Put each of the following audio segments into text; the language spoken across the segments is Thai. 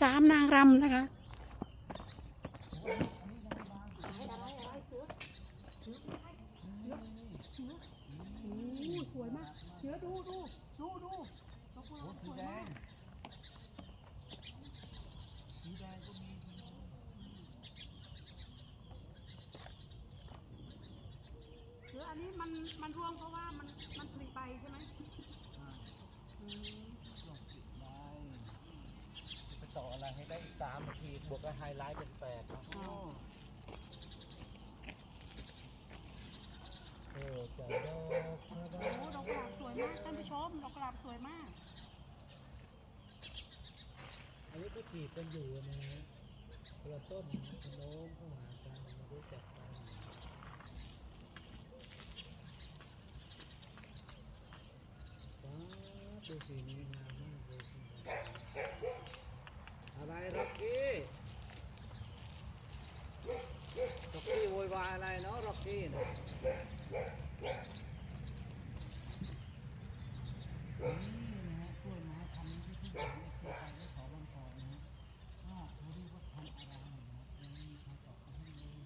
สามนางรำนะคะ สวยมากเสือดูดูดูดูดอกกุหลสวยมาก เสืออันนี้มันมันร่วงเพราะว่ามันมันผลิไปใช่ไหมอืม ลองติดไว้จะไปต่ อะไรให้ได้อีกสามนาทีบวกกับไฮไลท์เป็นแปดเนะเออจะดอกชะดาโอ้ดอกกุหลาบสวยมากท่านผู้ชมดอกกุหลาบสวยมาก อันนี้ก็จีบกันอยู่นะฮะคนละต้นโน้มเข้าหากันมารู้จักกันว้าวดูสีนี้งามมากเลยคุณผู้ อะไรร็อกกี้ร็อกกี้โวยวายอะไรเนาะร็อกกี้นะนี่นะฮะกล้วยไม้พันธุ์ที่ที่ผมเคยไปแล้วขอวันก่อนนะฮะว่าเขาเรียกว่าพันธุ์อะไรนะยังไม่มีใครตอบมาให้เลยนะ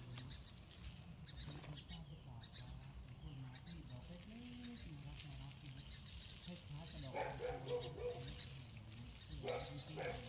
เป็นคนทราบหรือเปล่าครับเป็นกล้วยไม้ที่ดอกเล็กๆน่ารักน่ารักนะคล้ายๆกับดอกกระโดดจริงๆ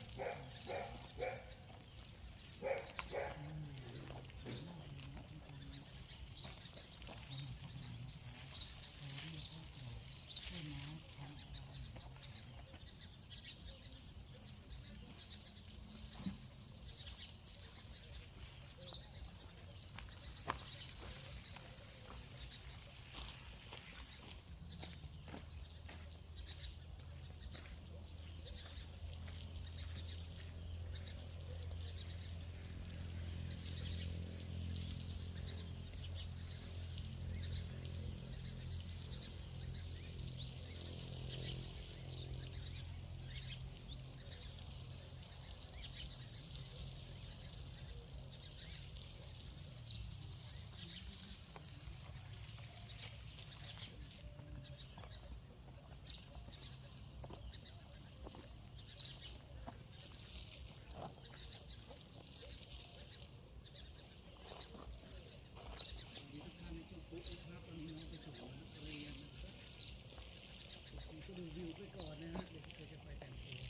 ก็ดูวิวไปก่อนนะฮะเดี๋ยวเราจะไปแต่งตัว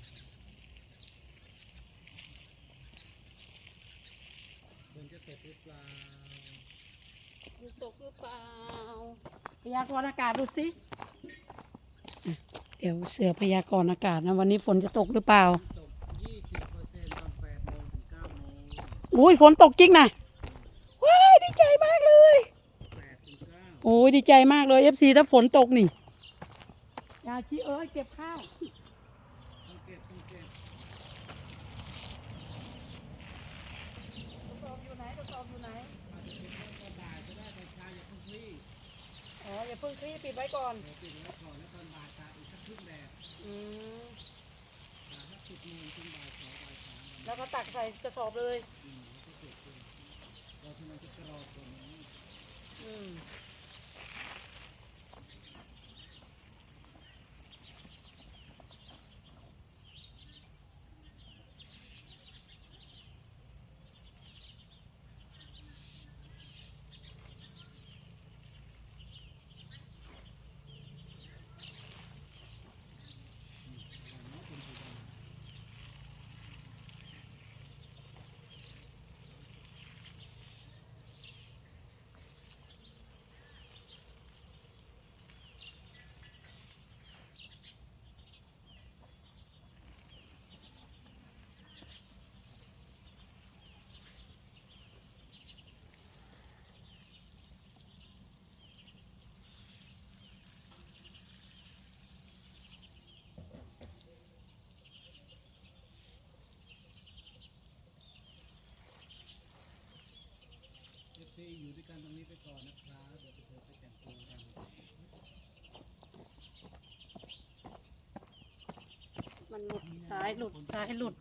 ฝนจะตกหรือเปล่า อยู่ ตกหรือเปล่าพยากรณ์อากาศดูสิอะเดี๋ยวเสือพยากรณ์อากาศนะวันนี้ฝนจะตกหรือเปล่าตก20%ตอน8โมงถึง9โมงอุ้ยฝนตกจริงนะว้ายดีใจมากเลย8ถึง9โอ้ยดีใจมากเลยเอฟซีถ้าฝนตกนี่ยาชีเอ้ยเก็บข้าวต้องเก็บต้องเก็บกระสอบอยู่ไหนกระสอบอยู่ไหน อ๋ออย่าเพิ่งคลี่ปิดไว้ก่อนเดี๋ยวปิดไว้ก่อนแล้วตอนบ่ายตาอีกสักครึ่งแดดอืมตากสักสิบโมงถึงบ่ายสองบ่ายสามแล้วก็ตักใส่กระสอบเลย อืมแล้วก็เก็บเลยเราทำไมจะกรอบกว่านี้อืมเอฟซีอยู่ด้วยกันตรงนี้ไปก่อนนะครับเดี๋ยวจะเดินไปแต่งตัวกันมันหลุดซ้ายหลุดซ้ายหลุด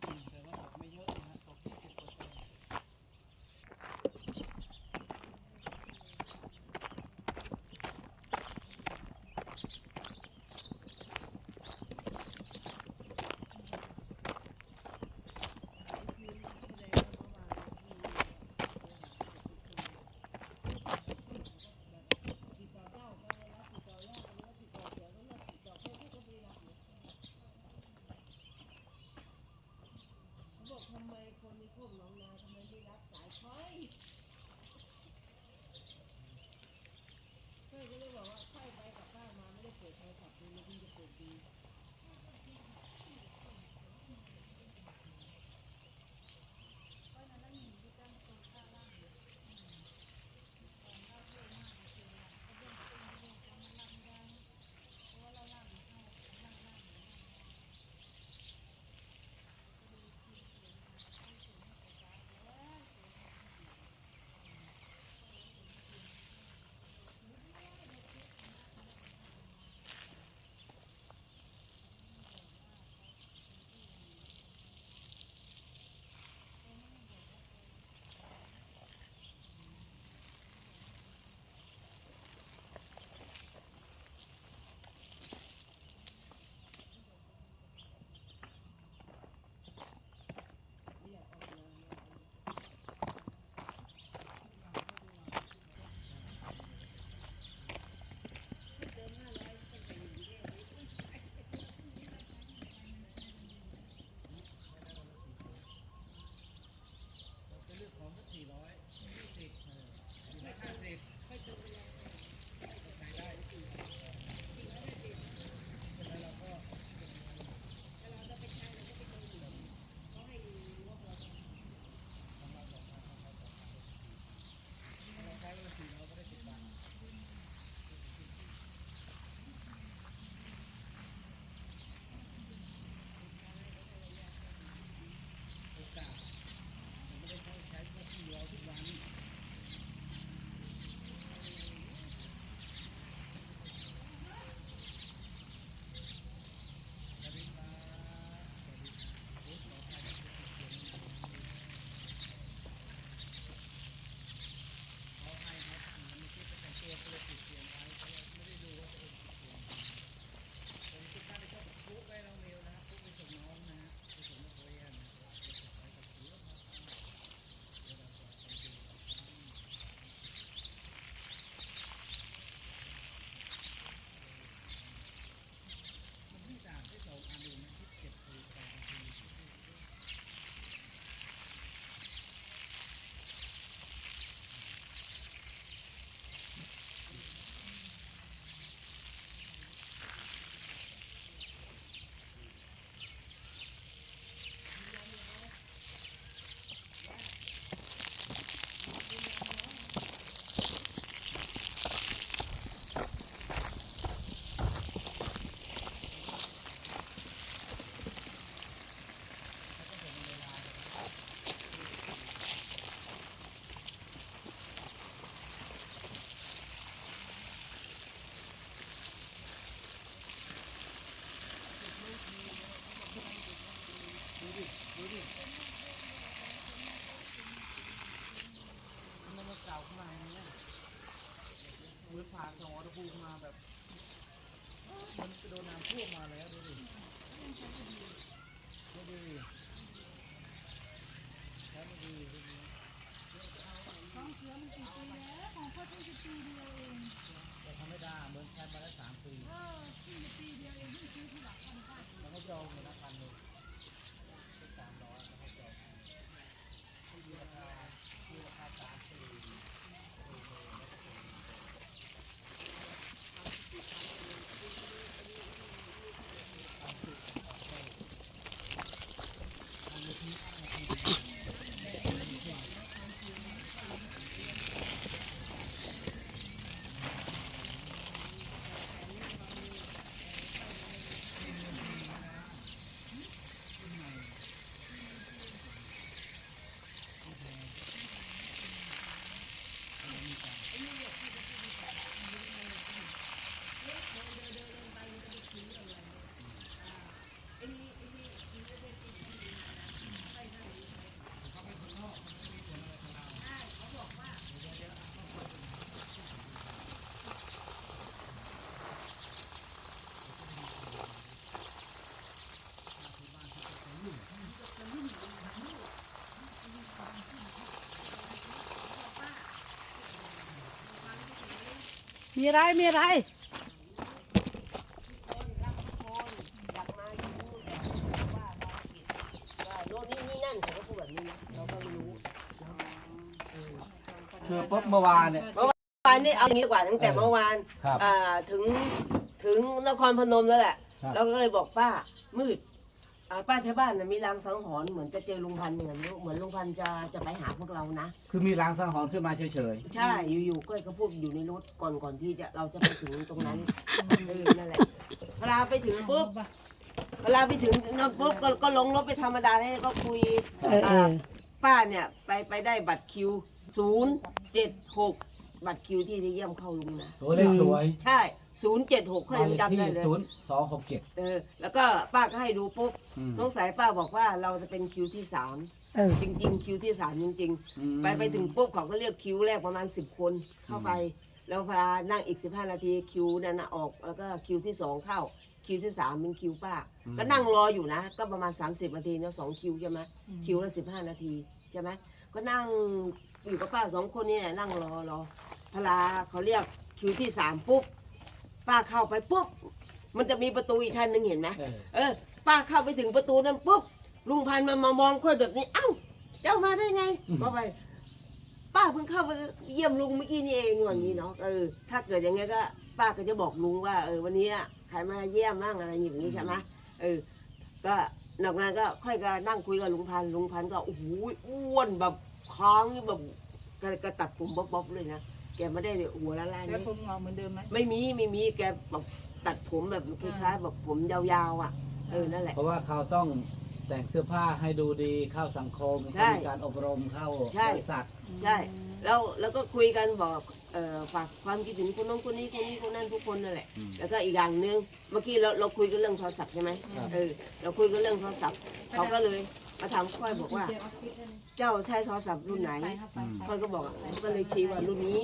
มือนผ่านสองระภูมาแบบมันโดนน้ำท่วมมาแล้วดูดิดูดิแล้วดูดิของเสือมันกี่ปีแล้วของพ่อเพิ่งจะปีเดียวเองแต่ทำไม่ได้เหมือนแช้มาแล้วสามปีเออเพิ่ปีเดียวเองเพิ่งซื้อที่หลักพันบาท แล้วก็จองเลยนะ มีอะไรมีอะไรคือปุ๊บเมื่อวานเนี่ย เมื่อวานนี่เอาอย่างนี้ดีกว่าตั้งแต่เมื่อวานถึงถึงนครพนมแล้วแหละเราก็เลยบอกป้ามืด อ่าป้าแถวบ้านน่ะมีรางสังหรณ์เหมือนจะเจอลุงพันธุ์เหมือนรู้เหมือนลุงพันธุ์จะจะไปหาพวกเรานะ คือมีรางสังหรณ์ขึ้นมาเฉยใช่อยู่ๆก้อยก็พูดอยู่ในรถก่อนก่อนที่จะเราจะไปถึงตรงนั้นเออนั่นแหละเวลาไปถึงปุ๊บเวลาไปถึงนั่นปุ๊บก็ก็ลงรถไปธรรมดาแล้วก็คุยเออเออ ป้าเนี่ยไปไปได้บัตรคิวศูนย์เจ็ดหก บัตรคิวที่จะเยี่ยมเข้าลุงนะๆตัวเลขสวยใช่ศูนย์เจ็ดหกเขาบ้านยังเลขจำได้ที่เลย ศูนย์สองหกเจ็ด เออ แล้วก็ป้าก็ให้ดูปุ๊บอืม สงสัยป้าบอกว่าเราจะเป็นคิวที่สามเออ จริง ๆ คิวที่สามจริงอืมๆไปไปถึงปุ๊บเขาก็เรียกคิวแรกประมาณสิบคนเข้าไป แล้วพานั่งอีกสิบห้านาทีคิวนั่นนะออก แล้วก็คิวที่สองเข้า คิวที่สามเป็นคิวป้าก็นั่งรออยู่นะ ก็ประมาณ 30 นาทีเนาะสองคิวใช่ไหมคิวละสิบห้านาทีใช่ไหมก็นั่งอยู่กับป้าสองคนนี่แหละนั่งรอรอ พลาเขาเรียกคิวที่สามปุ๊บป้าเข้าไปปุ๊บมันจะมีประตูอีกชั้นหนึ่งเห็นไหมเออ เออ ป้าเข้าไปถึงประตูนั้นปุ๊บลุงพันธุ์มามามองค่อยแบบนี้ เอ้า เจ้ามาได้ไงก็ไป ป้าเพิ่งเข้าไปเยี่ยมลุงเมื่อกี้นี่เองอย่างนี้เนาะเออถ้าเกิดอย่างไงก็ ป้าก็จะบอกลุงว่าเออวันนี้อะใครมาเยี่ยมบ้างอะไรอย่างนี้ใช่ไหมเออ ก็นอกนั้นก็ค่อยก็นั่งคุยกับลุงพันธุ์ลุงพันธุ์ก็โอ้โหอ้วนแบบค้างนี่แบบ กระกระตัดผมบ๊อบๆเลยนะแกไม่ได้เนี่ยหัวละลายแล้วนี่ผมงอกเหมือนเดิมไหมไม่มีไม่มีแกแบบตัดผมแบบคล้ายๆแบบผมยาวๆอะเออนั่นแหละ เพราะว่าเขาต้องแต่งเสื้อผ้าให้ดูดีเข้าสังคมใช่เขามีการอบรมเข้าใช่ บริษัทใช่แล้วแล้วก็คุยกันบอกเอ่อฝากความคิดถึงคนน้องคนนี้คนนี้คนนั้นทุกคนนั่นแหละ อืม แล้วก็อีกอย่างหนึ่งเมื่อกี้เราเราคุยกันเรื่องโทรศัพท์ใช่ไหมครับ เออเราคุยกันเรื่องโทรศัพท์เขาก็เลยมาถามค่อยบอกว่า เจ้าใช้โทรศัพท์รุ่นไหนค่อยก็บอกก็เลยชี้ว่ารุ่นนี้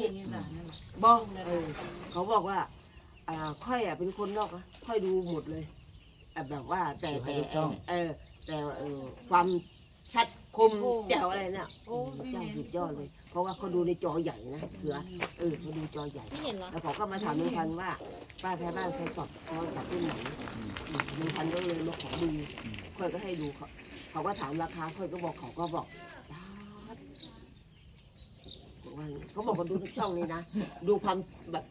บอกเออเขาบอกว่าอ่าค่อยอะเป็นคนนอกอะค่อยดูหมดเลยอะแบบว่าแต่ดูให้แต่ทุกช่องเออแต่เออความชัดคมแจ๋วอะไรเนี่ยโอ้เจ้าสุดยอดเลย เพราะว่าเขาดูในจอใหญ่นะเสือเออเขาดูจอใหญ่ไม่เห็นเหรอแล้วเขาก็มาถามลุงพันธุ์ว่าป้าแท้บ้านใช้สอบโทรศัพท์รุ่นไหนลุงพันธุ์ก็เลยมาขอดูค่อยก็ให้ดูเขา เขาก็ถามราคาค่อยก็บอกเขาก็บอกได้บอกว่าอย่างนี้เขาบอกว่าดูทุกช่องนี้นะ ดูความแบบ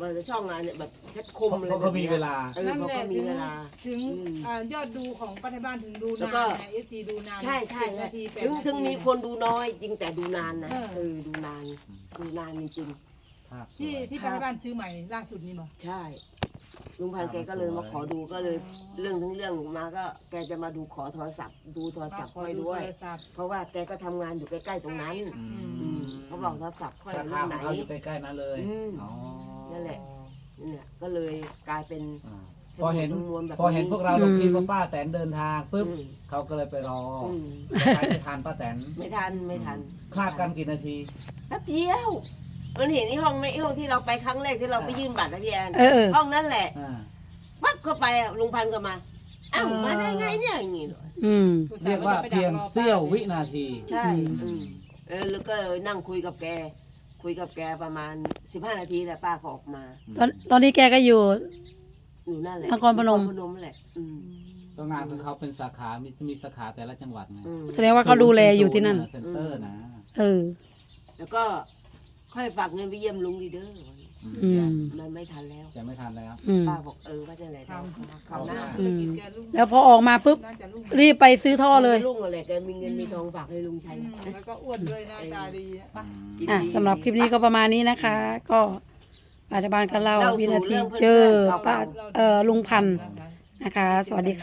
ว่าช่องงานเนี่ยแบบชัดคมอะไรเขาแบก็บมีนี้ยเวลา เออเขาก็มีเวลา ถึงอืมอ่ายอดดูของปัจจุบันถึงดูแล้วนานก็ไงเอฟซีดูนานใช่ใช่เจ็ดนาทีแปดถึงนาทีถึงมีคนดูน้อยจริงแต่ดูนานนะเออ เออดูนานดูนานจริงๆภาพสที่วยที่ปัจจุบันซื้อใหม่ล่าสุดนี่บอกใช่ ลุงพันธุ์แกก็เลยมาขอดูก็เลยเรื่องทั้งเรื่องมาก็แกจะมาดูขอโทรศัพท์ ดูโทรศัพท์ค่อยด้วยโทรศัพท์เพราะว่าแกก็ทำงานอยู่ใกล้ๆตรงนั้นอือืมมเขาบอกโทรศัพท์ค่อยสารุ่ขานขไหนองเขาอยู่ใกล้ๆนั้นเลยอืม อ๋อนั่นแหละเนี่ยก็เลยกลายเป็น อ่าพอเห็นทั้งมวลแบบพอเห็นนี้พวกเราลงคลิปว่าป้าแตนเดินทางปุ๊บอืมเขาก็เลยไปรอออืมใครไม่ทันป้าแตนไม่ทันไม่ทันคลาดกันกี่นาทีแป๊บเดียว มันเห็นที่ห้องในห้องที่เราไปครั้งแรกที่เราไปยื่นบัตรนะพี่แอนเออเออ ห้องนั้นแหละอ่าปั๊บเข้าไปอะลุงพันธุ์ก็มาอ้าวมาได้ไงเนี่ยอย่างงี้เลยอืม เรียกว่าเพียงเสี้ยววินาที ใช่อืมเออแล้วก็เลยนั่งคุยกับแก คุยกับแกประมาณสิบห้านาทีแหละป้าก็ออกมาตอนตอนนี้แกก็อยู่อยู่นั่นแหละนครพนม พนมแหละอืมก็งานของเขาเป็นสาขา มีมีสาขาแต่ละจังหวัดไงอืม แสดงว่าเขาดูแลอยู่ที่นั่น เซ็นเตอร์นะ เออ แล้วก็ ค่อยฝากเงินไปเยี่ยมลุงดีเด้ออืม มันไม่ทันแล้วจะไม่ทันแล้ว อืม ป้าบอกเออว่าจะไหนเขาเขาหน้าอืมแกรุ่งแล้วพอออกมาปุ๊บ น่าจะรุ่งรีบไปซื้อท่อเลย ลุงอะไรแกมีเงินมีทองฝากให้ลุงใช้อืมแล้วก็อ้วนด้วยหน้าตาดีอะไปกินอะดีสำหรับคลิปนี้ก็ประมาณนี้นะคะ ก็ปัจจุบันก็เล่าเล่าสู่วินาทีเรื่องเพื่อนๆเจอเก่าๆป้าเอ่อลุงพันธุ์นะคะ สวัสดีค่ะ